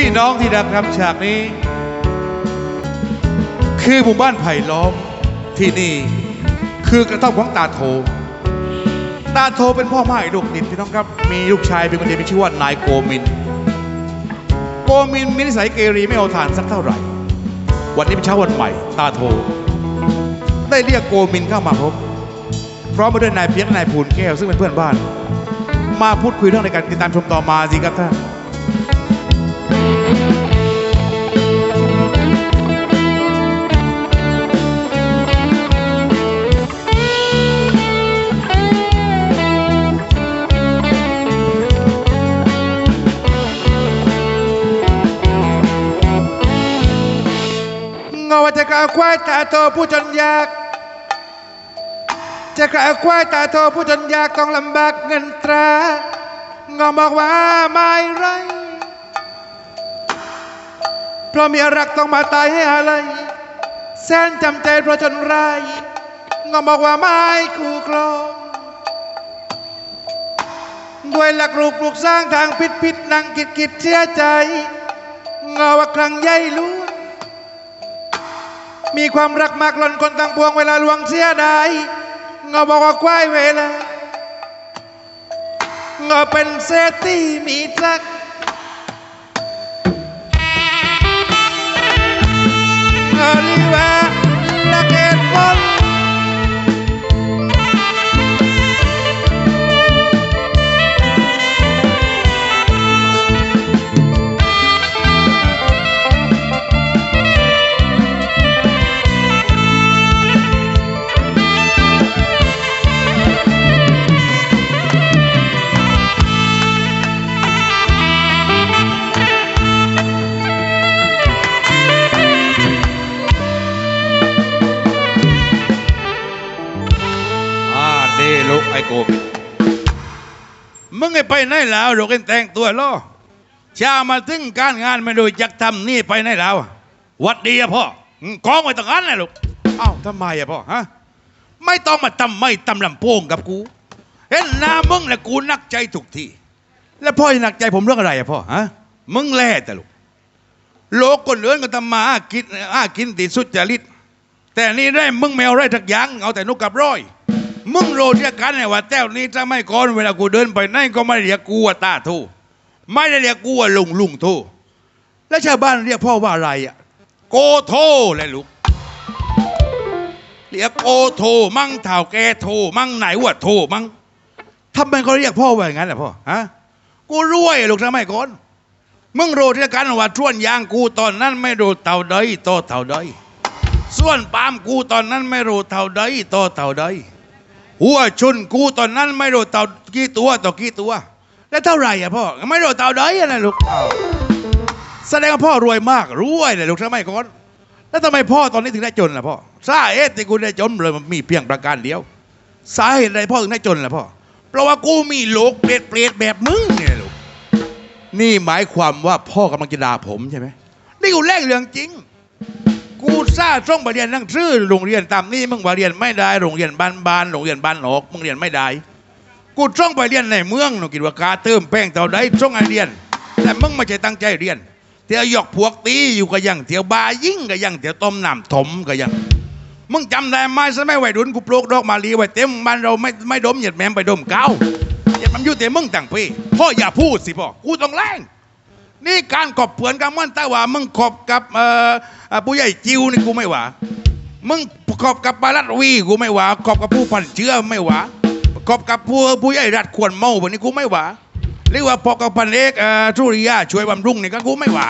พี่น้องที่รักครับฉากนี้ คือหมู่บ้านไผ่ล้อมที่นี่ คือกระท่อมของตาโท ตาโทเป็นพ่อไม้ลูกติดพี่น้องครับมีลูกชายเป็นคนเดียวมีชื่อว่านายโกมิน โกมินมีนิสัยเกเรไม่เอาทานสักเท่าไหร่ วันนี้เป็นเช้าวันใหม่ ตาโท ได้เรียกโกมินเข้ามาพบพร้อมมาด้วยนายเพียกนายผูนแก้วซึ่งเป็นเพื่อนบ้าน มาพูดคุยเรื่องในการติดตามชมต่อมาสิครับท่าน จะกล่าวควายตาโตผู้จนยาก จะกล่าวควายตาโตผู้จนยากต้องลำบากเงินตรางาบอกว่าไม่ไร เพราะเมียรักต้องมาตายให้อะไร แสนจำใจเพราะจนไรเงาบอกว่าไม่คู่ครองด้วยหลักลูกปลูกสร้างทางผิดผิดนั่งกิดกิดเสียใจเงาว่าครั้งใหญ่หล้วนมีความรักมากหล่นคนต่างพวงเวลาลวงเสียดายเงาบอกว่าควายเวลาเงาเป็นเศรษฐีมีจัก กไอ้โกบมึงไอ้ไปไหนแล้วลูกเอ็นแต่งตัวล่อชามาถึงการงานไม่ดูจักทำนี่ไปไหนแล้ววัดดีอะพ่อกองไว้ตรงนั้นแหละลูกเอ้าทำไมอะพ่อฮะไม่ต้องมาตำไม่ตำลำโพงกับกูเห็นหน้ามึงแหละกูนักใจทุกทีแล้วพ่อจะหนักใจผมเรื่องอะไรอะพ่อฮะมึงแล่แต่ลูกโลกคนอื่นก็ทำมาหากินหากินติดสุดจริตแต่นี่ได้มึงแมวไรทักย่างเอาแต่นกกับร้อย มึงโรเรียกกันเนี่ยว่าแต้วนี้จะไม่ก่อนเวลากูเดินไปไหนก็ไม่เรียกกูว่าตาทูไม่ได้เรียกกูว่าลุงลุงทูแล้วชาวบ้านเรียกพ่อว่าอะไรอะโกโทเลยลูกเรียกโกโทมั่งเท่าแกโทมั่งไหนว่าโทมั่งทำไมเขาเรียกพ่อว่าอย่างนั้นล่ะพ่อฮะกูรวยลูกทำไมก่อนมึงโรเรียกกันว่าช่วนยางกูตอนนั้นไม่รู้เท่าใดโตเท่าใดส่วนปามกูตอนนั้นไม่รู้เท่าใดโตเท่าใด หัวชุนกูตอนนั้นไม่รู้เต่ากี่ตัวต่อกี่ตัว แล้วเท่าไหร่อะพ่อ ไม่รู้เต่าใดอะนะลูกแสดงว่าพ่อรวยมากรวยเลยลูกทำไมก่อนแล้วทำไมพ่อตอนนี้ถึงได้จนล่ะพ่อสาเหตุที่กูได้จนเลยมันมีเพียงประการเดียว สาเหตุอะไรพ่อถึงได้จนล่ะพ่อ เพราะว่ากูมีโลกเปรตเปรตแบบมึงเนี่ยลูก นี่หมายความว่าพ่อกำลังจะด่าผมใช่ไหมนี่กูแล่งเรื่องจริง กูซ่าส่งไปเรียนหนังสือโรงเรียนตามนี่มึงว่าเรียนไม่ได้โรงเรียนบ้านบานโรงเรียนบ้านหนอกมึงเรียนไม่ได้ กูส่งไปเรียนในเมืองหนูคิดว่ากาเติมแป้งเท่าใดส่งให้เรียน แต่มึงไม่ใช่ตั้งใจเรียนเที่ยวหยอกพวกตีอยู่ก็ยังเที่ยวบายิ่งก็ยังเที่ยวต้มน้ำถมก็ยังมึงจำได้ไหมสมัยวัยรุ่นกูปลูกดอกมาลีไว้เต็มบ้านเราไม่ไม่ดมเหยียดแมมไปดมเก้าเหยียดมันอยู่แต่มึงต่างปีพ่ออย่าพูดสิพ่อกูต้องแรง นี่การกอบเผือนกันมันแต่ว่ามึงขอบกับผู้ใหญ่จิวนี่กูไม่ว่ามึงขอบกับปารัตวีกูไม่ว่าขอบกับผู้พันเชื้อไม่ว่าขอบกับผู้ผู้ใหญ่รัฐควรเมาวันนี้กูไม่ว่าหรือว่าพอกับพันเอกเอ่อสุริยาช่วยบำรุงนี่ก็กูไม่ว่า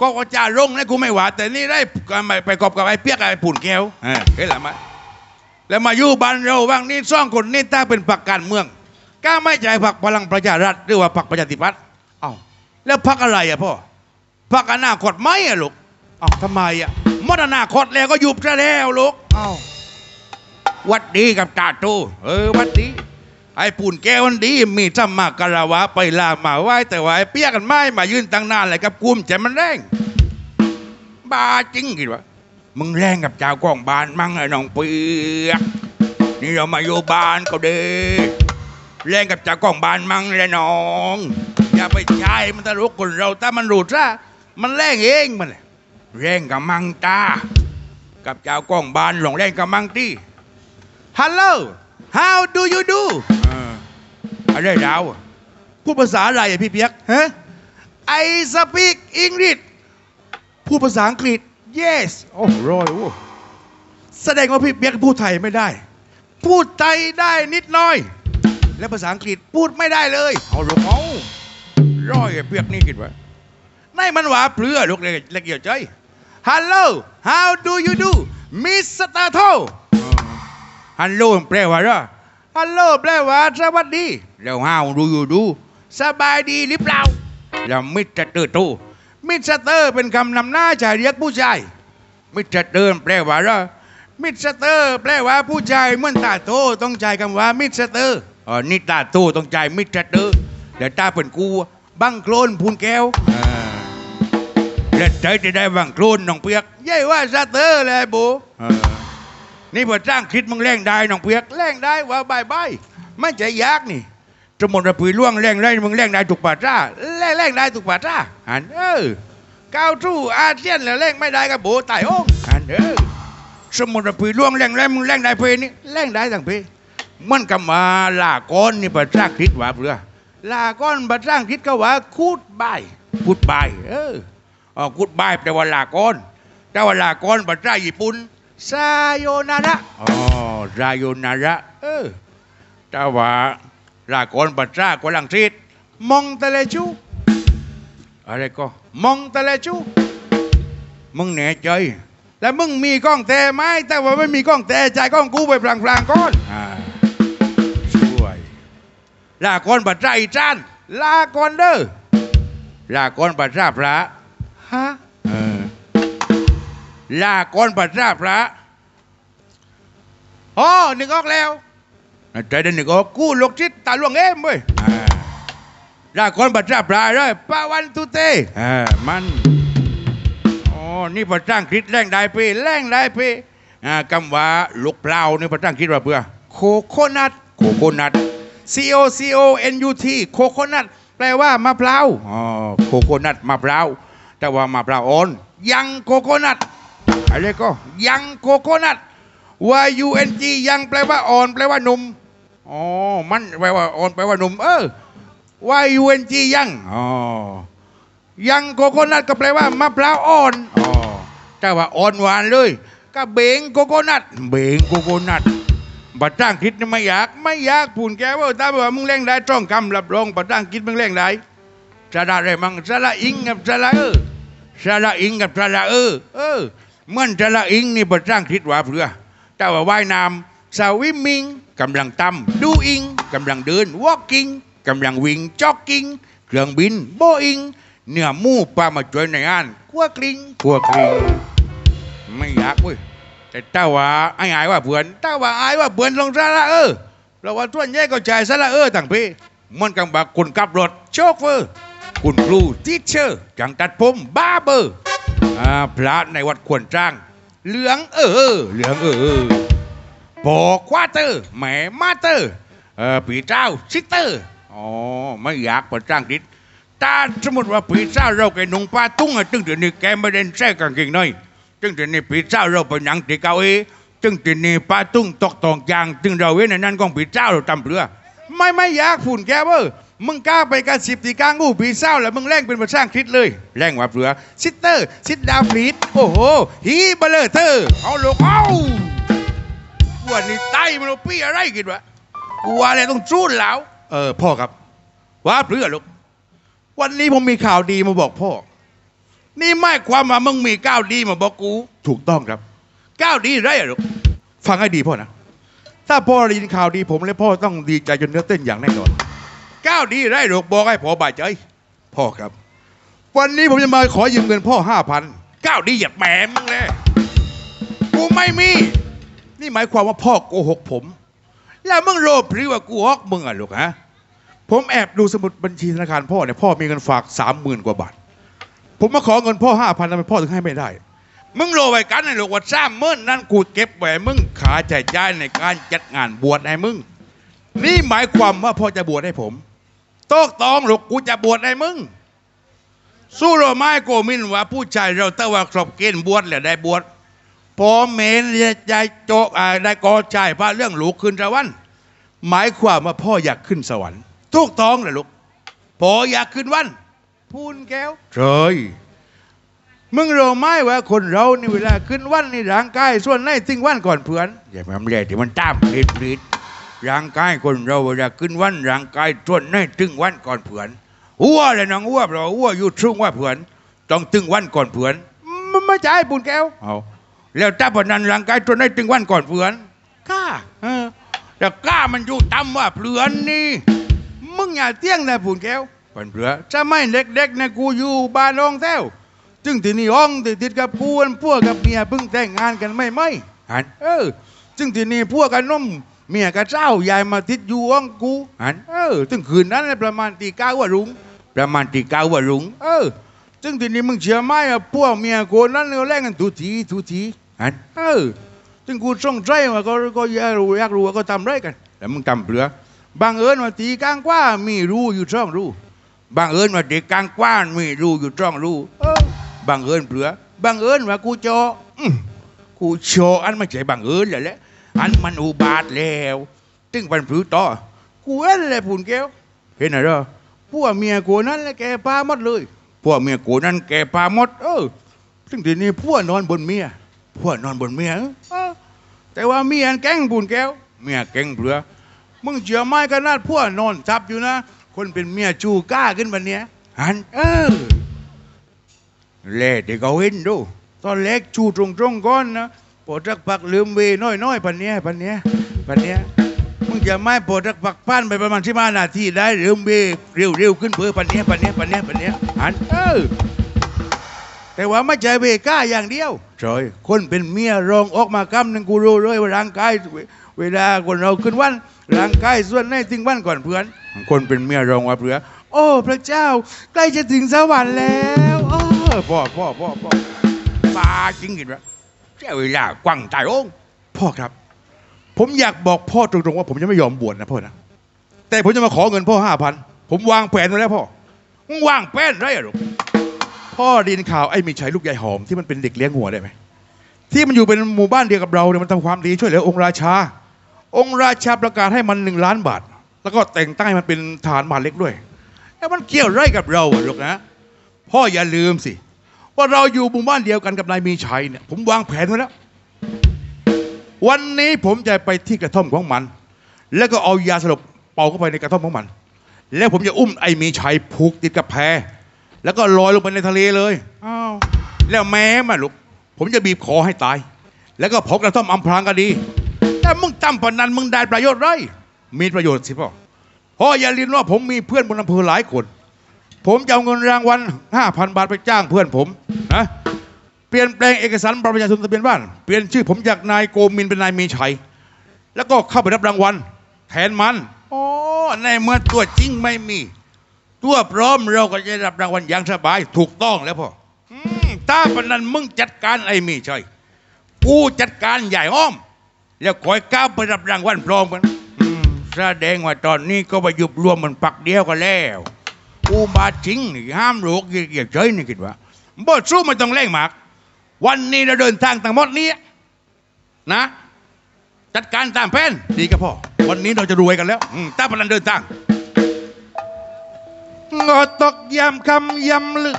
ก็จ่าลงนี่กูไม่ว่าแต่นี่ได้ไปขอบกับไอ้เปียกไอ้ผุ่นแก้วเออเห็นหรือไม่แล้วมาอยู่บ้านเราบ้างนี่ซ่องคนนี่ถ้าเป็นพรรคการเมือง ก็ไม่ใจพรรคพลังประชารัฐหรือว่าพรรคประชาธิปัตย์ แล้วพักอะไรอะพ่อพักอนาคตไหมอะลูกอ้าวทำไมอะหมดอนาคตแล้วก็ยุบซะแล้วลูกอ้าวหวัดดีกับตาโตเออหวัดดี ไอ้ปุ่นแก้ววันดี มีจำมากกะลาวะไปลามาไหว้แต่ว่าไอ้เปี้ยกันไม่มายืนตั้งนานเลยกับกุมใจมันแรงบ้าจริงคิดว่ามึงแรงกับเจ้ากองบ้านมั่งไอ้น้องเปียกนี่เรามาอยู่บ้านก็ดีแรงกับจากกล้องบานมังเลยน้อง อย่าไปใช้มันตลกคนเราถ้ามันรู้ซะมันแรงเองมันแรงกับมังตา กับเจ้ากล้องบานหลงแรงกับมังตี้ Hello how do you do เอออะไรดาวอะพูดภาษาอะไรอะพี่เปียกฮะ I speak English พูดภาษาอังกฤษ yes โอ้รอยโอ้แสดงว่าพี่เปียกพูดไทยไม่ได้ พูดไทยได้นิดหน่อย และภาษาอังกฤษพูดไม่ได้เลย เอาลูกเอา ร้อยเปียกนี่คิดว่าในมันหวาเปลือลูกเล็กเกี่ยวใจ Hello how do you do Mr. t o ฮัลโหลแปลว่าอะไรฮัลโหลแปลว่าสวัสดี แล้ว how do you do สบายดีหรือเปล่าแล้วมิสเตอร์โตมิสเตอร์เป็นคำนำหน้าชายเรียกผู้ชายมิสเตอร์แปลว่าอะไรมิสเตอร์แปลว่าผู้ชายเมื่อตาโตต้องใจคำว่ามิสเตอร์อ๋อนี่ตาโตต้องใจมิสเตอร์แต่ตาเป็นกู บังโคลนพูนแก้วอ่าแล้วใจจะได้บังโคลนน้องเปียกเย่ว่าสเตอร์เลยบูอ่านี่พอจ้างคิดมึงแรงได้น้องเปียกแรงได้ว่าบายบายไม่ใจยากนี่สมุนระพือล่วงแรงได้มึงแรงได้ถูกป่าจ้าแรงแรงได้ถูกป่าจ้าหันเออก้าวทู่อาเซียนแล้วแรงไม่ได้กับโบตายโอ้งหันเออสมุนระพือล่วงแรงแรงมึงแรงได้เพนี่แรงได้ทั้งเพมันกับมาลาก้อนนี่ภาษาอังกฤษว่าเปลือ ลาก้อนภาษาอังกฤษก็ว่าคูดบายคูดบายเอออ๋อคูดบายแปลว่าลาก้อนแต่ว่าลาก้อนภาษางญี่ปุ่นซาโยนาระอ๋อซาโยนาระเออแต่ว่าลากรปัตรางกลังซีดมองตะเลจูอะไรก็มองตะเลจูมึงแน่ใจแล้วมึงมีกล้องแต่ไหมแต่ว่าไม่มีกล้องแต่ใจกล้องกูไปพลางๆก้อนอ่า ลากรปัตราอีจานลากรเด้อลากรปัตราพระฮะเออลากรปัตราพระอ๋อนึกออกแล้วใจเด่นหนึ่งก็กู้ลูกชิดตาลวงเอ็มเว้ยรากคนบัตรปลาเลยปาวันตุเตอ่ามันอ๋อนี่ภาษาอังกฤษแรงได้ไปแรงได้ไปอ่าคำว่าลูกเปล่านี่ภาษาอังกฤษว่าเพื่อโคโคนัทโคโคนัท C O C O N U T โคโคนัทแปลว่ามะพร้าวอ๋อโคโคนัทมะพร้าวแต่ว่ามะพร้าวอ่อนยังโคโคนัทอะไรก็ยังโคโคนัท Y U N G ยังแปลว่าอ่อน แปลว่าหนุ่มอ๋อมันแปลว่าอ่อนแปลว่าหนุ่มเออ Y U N G ยังอ๋อยังโกโกนัทก็แปลว่ามะพร้าวอ่อนอ๋อแต่ว่าอ่อนหวานเลย ก็เบงโกโกนัทเบงโกโกนัท บัดจ้างคิดนี่ไม่อยาก ไม่อยากพูนแกว่าถ้าบอกว่ามึงเล่งได้จ้องคำรับรองบัดจ้างคิดมึงเล่งได้สระอะไรมั่งสระอิงกับสระเออสระอิงกับสระเออ เออเมื่อนสระอิงนี่บัดจ้างคิดว่าเพื่อแต่ว่าว่ายน้ำสวิมมิงกำลังตำดูอิงกำลังเดิน walking กำลังวิ่ง jogging เครื่องบิน boeing เนื้อมูปลามาช่วยในงานกัวกลิงกัวกลิงไม่อยากเว้ย แต่ถ้าว่าไอ้อายว่าเพื่อนถ้าว่าอายว่าเพื่อนลงสาระเออเราว่าส่วนใหญ่ก็ใจายสาระเออต่างพี่มันกังบักคนขับรถโชเฟอร์คุณครูทิเชอร์จังตัดผมบาเบอร์อ่าพระในวัดควรจ้าง เหลืองเออเหลืองเออปอควาเตอร์แหมมาเตอร์เออปีเจ้าซิเตอร์อ๋อไม่อยากประจ้างดิษตาสมมติว่าปีเจ้าเราแกหนุ่งปลาตุ้งอะจึงเดี๋ยวนี้แกไม่เด่นแท้กางเกงน้อย จึงเดี๋ยวนี้ปีเจ้าเราไปหนังตีเกาเอจึงเดี๋ยวนี้ปลาตุ้งตกตอกยาง จึงเราเว้นในนั้นของปีเจ้าเราตำเรือไม่ไม่อยากฝุ่นแกเว้ยมึงกล้าไปกันสิบตีกลางงูปีเศร้าแล้วมึงแร่งเป็นประช่างคิดเลยแร่งว่าเปลือซิสเตอร์ซิดดาวฟลีดโอ้โหฮีเบลเลอร์เธอเอาลูกเอาวันนี้ไตมันเอาปี้อะไรกินวะกูว่าอะไรต้องจู้แล้ว เออพ่อครับ ว่าเปลือลูกวันนี้ผมมีข่าวดีมาบอกพ่อ นี่ไม่ความว่ามึงมีก้าวดีมาบอกกู ถูกต้องครับก้าวดีไรอะลูกฟังให้ดีพ่อนะ ถ้าพ่อได้ยินข่าวดีผมและพ่อต้องดีใจจนเนื้อเต้นอย่างแน่นอนก้าวดีได้หรอกบอกให้พ่อบาดใจพ่อครับ วันนี้ผมจะมาขอยืมเงินพ่อห้าพันก้าวดีอย่าแหมมึงเลยกูไม่มี นี่หมายความว่าพ่อโกหกผม แล้วมึงโลภหรือว่ากูฮอกมึงอะลูกฮะผมแอบดูสมุดบัญชีธนาคารพ่อเนี่ยพ่อมีเงินฝากสามหมื่นกว่าบาท ผมมาขอเงินพ่อห้าพันทำไมพ่อถึงให้ไม่ได้ มึงโลไว้กันไอ้ลูกว่าสามหมื่นนั่นกูเก็บไว้มึงขาใช้จ่ายในการจัดงานบวชให้มึง นี่หมายความว่าพ่อจะบวชให้ผมโต๊ะตองหรอกกูจะบวชให้มึง สู้เราไม่โกมินว่าผู้ชายเราแต่ว่าครบเกณฑ์บวชแล้วได้บวชพอเมนได้โจกอ่าได้กอใจายพระเรื่องหลูกขึ้นสวรรค์หมายความว่าพ่ออยากขึ้นสวรรค์ทุกต้องเลยลูกพ่ออยากขึ้นวัน พูนแก้วเฉยมึงรู้ไหมว่าคนเรานี่เวลาขึ้นวันนี่ร่างกายส่วนไหนติ้งวันก่อนเพื่อนอย่ามาเรียกที่มันตามปลิดปลิดร่างกายคนเราเวลาขึ้นวันร่างกายส่วนไหนตึงวันก่อนเพื่อนหัวเลยน้องหัวเราหัวอยู่ช่วงว่าเพื่อนต้องตึงวันก่อนเพื่อนมันไม่ใช่ปูนแก้วเอาแล้วถ้าพนันร่างกายส่วนไหนตึงวันก่อนเพื่อนกล้าเออแต่กล้ามันอยู่ต่ำว่าเพื่อนนี่มึงอย่าเตี้ยงนะปูนแก้ว ปันเผือจะไม่เด็กๆนะกูอยู่บ้านรองแต้วจึงที่นี่ห้องติดติดกับกูอันพวกกับเมียเพิ่งแต่งงานกันไม่ไม่หันเออจึงที่นี่พวกกันนมเมียกับเจ้ายายมาติดอยู่ห้องกูหันเออจึงคืนนั้นน่ะประมาณตีเก้าว่ารุงประมาณตีเก้าว่ารุงเออจึงที่นี่มึงเชื่อไหมอะพวกเมียโคนนั้นเขาแลกกันทุกทีทุกทีหันเออจึงกูสงสัยว่าก็ก็อยากรู้อยากรู้ว่าก็ทำไรกันแต่มึงทำเปลือบางเอิญว่าตีกลางกว้ามีรูอยู่ช่องรู บางเอิญว่าเด็กกลางกว้านมีรูอยู่ช่องรูเออบางเอิญเปลือบางเอิญว่ากูโจออืมกูโชออันไม่ใช่บางเอิญแหละแหละอันมันอุบาทแล้วตึงปันผือต่อกูเอ็นเลยพูนแก้วเห็นไหมเหรอพวกเมียกูนั่นแหละแกพาหมดเลยพวกเมียกูนั่นแกพาหมด เออซึ่งทีนี้พวกนอนบนเมียพวกนอนบนเมียเออแต่ว่าเมียแกล้งบุญแก้วเมียแกล้งเปลือมึงเชื่อไหมขนาดพวกนอนทับอยู่นะ คนเป็นเมียจูกล้าขึ้นวันเนี้ยหันเออเล่เด็กเขาเห็นดู ตอนเล็กจูตรงตรงๆก้อนนะปวดรักปักลืมเวน้อยน้อยๆปันเนี้ยปันเนี้ยปันเนี้ยมึงจะไม่ปวดรักปักพันไปประมาณที่มานาทีได้ลืมเวเร็วเร็วๆขึ้นเพื่อปันเนี้ยปันเนี้ยปันเนี้ยปันเนี้ยหันเออแต่ว่าไม่ใช่เวก้าอย่างเดียวใช่คนเป็นเมียรองออกมากำหนึ่งกูรู้เลยว่าร่างกายเวเวลาคนเราขึ้นวัน ร่างกายส่วนไหนถึงวันก่อนเพื่อน คนเป็นเมียรองว่าเพื่อ โอ้ พระเจ้า ใกล้จะถึงสวรรค์แล้วโอ้พ่อพ่อพ่อพ่อปาจริงกินวะเจ้าเวลากว้างใจโอ้งพ่อครับ ผมอยากบอกพ่อตรงๆว่าผมจะไม่ยอมบวชนะพ่อนะแต่ผมจะมาขอเงินพ่อห้าพันผมวางแผนไว้แล้วพ่อวางแผนไรอะลูกพ่อดินข่าวไอ้มีชัยลูกยายหอมที่มันเป็นเด็กเลี้ยงหัวได้ไหมที่มันอยู่เป็นหมู่บ้านเดียวกับเราเนี่ยมันทำความดีช่วยเหลือองค์ราชา องค์ราชาประกาศให้มันหนึ่งล้านบาท แล้วก็แต่งตั้งให้มันเป็นทหารมาดเล็กด้วยแล้วมันเกี่ยวไรกับเราอะลูกนะพ่ออย่าลืมสิ ว่าเราอยู่หมู่บ้านเดียวกันกับนายมีชัยเนี่ยผมวางแผนไว้แล้ว วันนี้ผมจะไปที่กระท่อมของมัน แล้วก็เอายาสลบเป่าเข้าไปในกระท่อมของมัน แล้วผมจะอุ้มไอ้มีชัยผูกติดกับแพแล้วก็ลอยลงไปในทะเลเลยอ้าวแล้วแม้มาลูกผมจะบีบคอให้ตาย แล้วก็เผากระท่อมอำพรางก็ดี แต่มึงจำปนันมึงได้ประโยชน์ไรมีประโยชน์สิพ่อพ่ออย่าลืมว่าผมมีเพื่อนบนอำเภอหลายคน ผมจะเอาเงินรางวัลห้าพันบาทไปจ้างเพื่อนผมนะเปลี่ยนแปลงเอกสารบัตรประชาชนทะเบียนบ้าน เปลี่ยนชื่อผมจากนายโกมินเป็นนายมีชัย แล้วก็เข้าไปรับรางวัลแทนมันอ๋อในเมื่อตัวจริงไม่มี ตัวพร้อมเราก็จะรับรางวัลอย่างสบายถูกต้องแล้วพ่อถ้าปนันมึงจัดการไอ้มีชัยกูจัดการใหญ่อ้อม แล้วคอยก้าวไปรับรางวัลพร้อมกันอืมแสดงว่าตอนนี้ก็ไปยุบรวมมันปักเดียวกันแล้วกูบาจริงนี่ห้ามลูกอย่าเฉยนี่คิดว่าบ่สู้ไม่ต้องเร่งหมาก วันนี้เราเดินทางทั้งหมดนี้นะ จัดการตามแผนดีกับพ่อ วันนี้เราจะรวยกันแล้วอืมตาพลันเดินทางงอตอกยำคำยำลึกก็เรียกว่าดึกจะงัดตอกยำกำยำลึก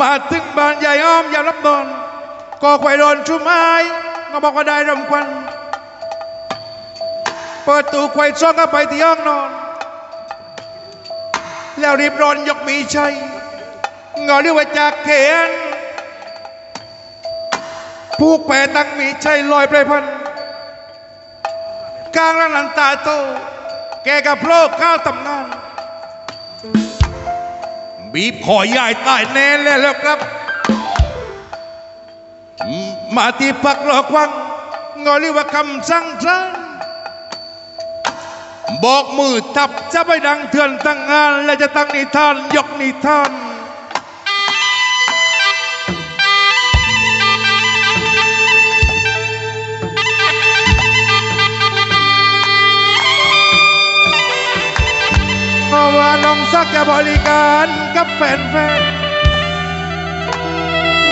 มาถึงบ้านใหญ่อ้อมอย่ารับบอนก็ไขว่โดนชุ่มไม้ก็บอกว่าได้รำควันเปิดตู้ไขว่ซ่องก็ไปที่ห้องนอน แล้วรีบร้อนยกมีชัยเงอเรียกว่าจากเขนผูกแปรตั้งมีใจลอยไปพันกลางร้านนันตาโตแกกับโลกข้าวตำนาน บีบคอยายตายแน่แล้วครับ มาที่ปักหลอกวังงอเรียกว่าคำสั่งสันบอกมือทับจะไปดังเถื่อนตั้งงาน และจะตั้งนิทาน ยกนิทานเพราะว่าน้องสักจะบริการ กับแฟนๆ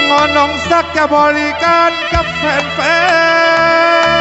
งอน้องสักจะบริการกับแฟนๆ